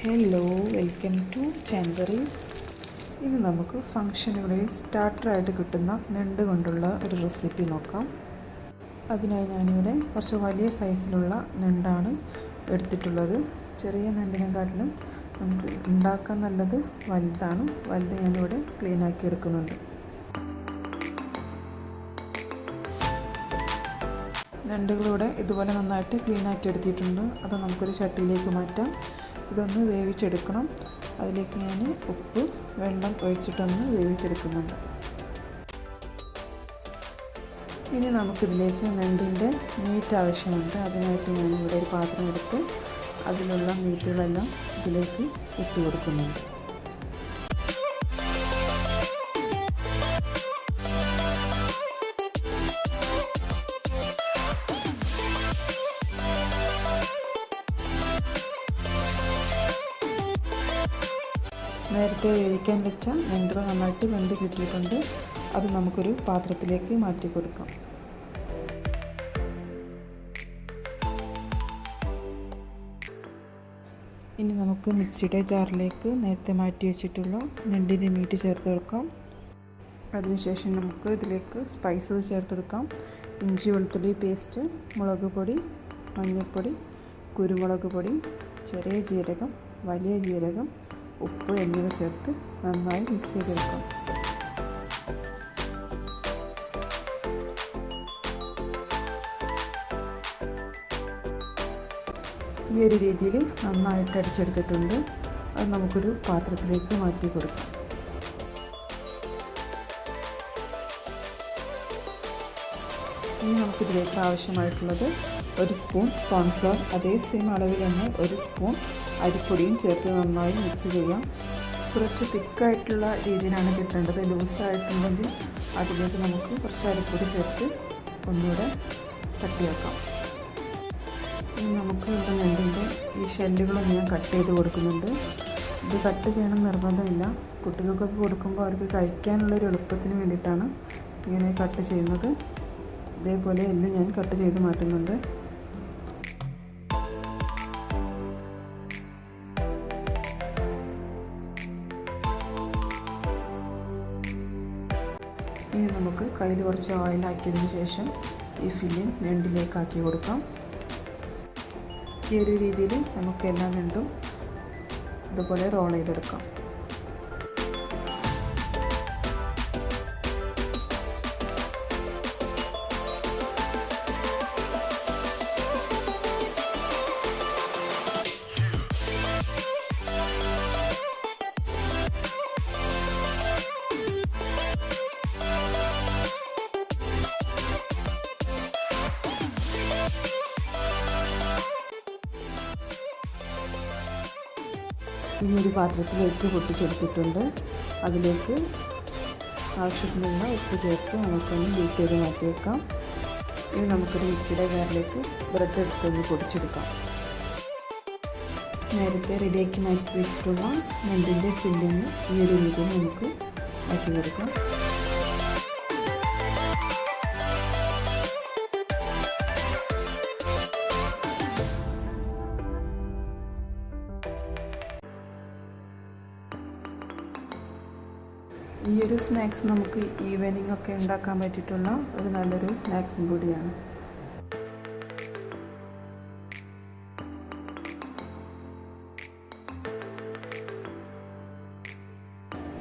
Hello welcome to ചാൻബറീസ് ഇന്ന് നമുക്ക് ഫങ്ഷനുകളിൽ സ്റ്റാർട്ടറായിട്ട് കിട്ടുന്ന നെണ്ട് കൊണ്ടുള്ള ഒരു റെസിപ്പി നോക്കാം. അതിനായി ഞാനിവിടെ കുറച്ച് വലിയ സൈസിലുള്ള നെണ്ടാണ് എടുത്തിട്ടുള്ളത്. ചെറിയ നെണ്ടിനെക്കാട്ടിലും നമുക്ക് ഉണ്ടാക്കാൻ നല്ലത് വലുതാണ്. വലുത് ഞാനിവിടെ ക്ലീൻ ആക്കി എടുക്കുന്നുണ്ട്. ഞണ്ടുകളിവിടെ ഇതുപോലെ നന്നായിട്ട് ക്ലീൻ ആക്കി എടുത്തിട്ടുണ്ട്. അത് നമുക്കൊരു ചട്ടിയിലേക്ക് മാറ്റാം. ഇതൊന്ന് വേവിച്ചെടുക്കണം. അതിലേക്ക് ഞാൻ ഉപ്പ് വെള്ളം ഒഴിച്ചിട്ടൊന്ന് വേവിച്ചെടുക്കുന്നുണ്ട്. ഇനി നമുക്കിതിലേക്ക് നെണ്ടിന്റെ മീറ്റ് ആവശ്യമുണ്ട്. അതിനായിട്ട് ഞാൻ ഇവിടെ ഒരു പാത്രം എടുത്ത് അതിലുള്ള മീറ്റുകളെല്ലാം ഇതിലേക്ക് ഇട്ട് കൊടുക്കുന്നുണ്ട്. നേരത്തെ വേവിക്കാൻ വെച്ച എൻഡ്രോ നന്നായിട്ട് വെന്ത് കിട്ടിയിട്ടുണ്ട്. അത് നമുക്കൊരു പാത്രത്തിലേക്ക് മാറ്റി കൊടുക്കാം. ഇനി നമുക്ക് മിക്സിയുടെ ജാറിലേക്ക് നേരത്തെ മാറ്റി വെച്ചിട്ടുള്ള ഞണ്ടിന്റെ മീറ്റ് ചേർത്ത് കൊടുക്കാം. അതിനുശേഷം നമുക്ക് ഇതിലേക്ക് സ്പൈസസ് ചേർത്ത് കൊടുക്കാം. ഇഞ്ചി വെളുത്തുള്ളി പേസ്റ്റ് മുളക് പൊടി മഞ്ഞൾപ്പൊടി കുരുമുളക് പൊടി ചെറിയ ജീരകം വലിയ ജീരകം ഉപ്പ് എന്നിവ ചേർത്ത് നന്നായി മിക്സ് ചെയ്തെടുക്കാം ഈ ഒരു രീതിയിൽ നന്നായിട്ട് അടിച്ചെടുത്തിട്ടുണ്ട്. അത് നമുക്കൊരു പാത്രത്തിലേക്ക് മാറ്റി കൊടുക്കാം. ഇനി നമുക്കിതിലേക്ക് ആവശ്യമായിട്ടുള്ളത് ഒരു സ്പൂൺ കോൺഫ്ലവർ അതേ സെയിം അളവിൽ തന്നെ ഒരു സ്പൂൺ അരിപ്പൊടിയും ചേർത്ത് നന്നായി മിക്സ് ചെയ്യാം. കുറച്ച് തിക്കായിട്ടുള്ള രീതിയിലാണ് കിട്ടേണ്ടത്. ലൂസായിട്ടുണ്ടെങ്കിൽ അതിലേക്ക് നമുക്ക് കുറച്ച് അരിപ്പൊടി ചേർത്ത് ഒന്നുകൂടെ കട്ടിയാക്കാം. ഇനി നമുക്ക് ഇവിടെ നെല്ലിന്റെ ഈ ഷെല്ലുകളൊന്നും ഞാൻ കട്ട് ചെയ്ത് കൊടുക്കുന്നുണ്ട്. ഇത് കട്ട് ചെയ്യണം നിർബന്ധമില്ല. കുട്ടികൾക്കൊക്കെ കൊടുക്കുമ്പോൾ അവർക്ക് കഴിക്കാനുള്ളൊരു എളുപ്പത്തിന് വേണ്ടിയിട്ടാണ് ഇങ്ങനെ കട്ട് ചെയ്യുന്നത്. ഇതേപോലെ എല്ലാം ഞാൻ കട്ട് ചെയ്ത് മാറ്റുന്നുണ്ട്. ഇനി നമുക്ക് കയ്യിൽ കുറച്ച് ഓയിലാക്കിയതിന് ശേഷം ഈ ഫില്ലിംഗ് ഞണ്ടിലേക്ക് ആക്കി കൊടുക്കാം. ഈ ഒരു രീതിയിൽ നമുക്ക് എല്ലാം രണ്ടും ഇതുപോലെ റോൾ ചെയ്തെടുക്കാം. ഈ ഒരു പാത്രത്തിലേക്ക് പൊട്ടിച്ചെടുത്തിട്ടുണ്ട്. അതിലേക്ക് ആവശ്യത്തിനുള്ള ഉപ്പ് ചേർത്ത് നമുക്കൊന്ന് ബീറ്റ് ചെയ്ത് മാറ്റി വെക്കാം ഇനി നമുക്കൊരു മിക്സിയുടെ ജാറിലേക്ക് ബ്രെഡ് എടുത്തൊന്ന് പൊടിച്ചെടുക്കാം. നേരത്തെ റെഡിയാക്കി മാറ്റി വെച്ചിട്ടുള്ള നെല്ലിന്റെ ഫില്ലിങ് ഈ ഒരു രീതിയിൽ നമുക്ക് മാറ്റി കൊടുക്കാം ഈ ഒരു സ്നാക്സ് നമുക്ക് ഈവനിങ് ഒക്കെ ഉണ്ടാക്കാൻ പറ്റിയിട്ടുള്ള ഒരു നല്ലൊരു സ്നാക്സും കൂടിയാണ്.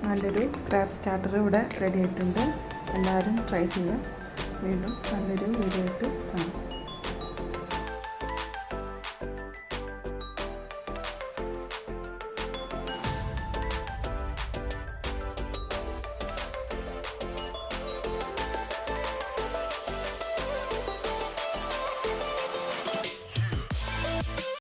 നല്ലൊരു ക്രാബ് സ്റ്റാർട്ടർ ഇവിടെ റെഡി ആയിട്ടുണ്ട്. എല്ലാവരും ട്രൈ ചെയ്യാം വീണ്ടും നല്ലൊരു വീഡിയോ ആയിട്ട് കാണാം.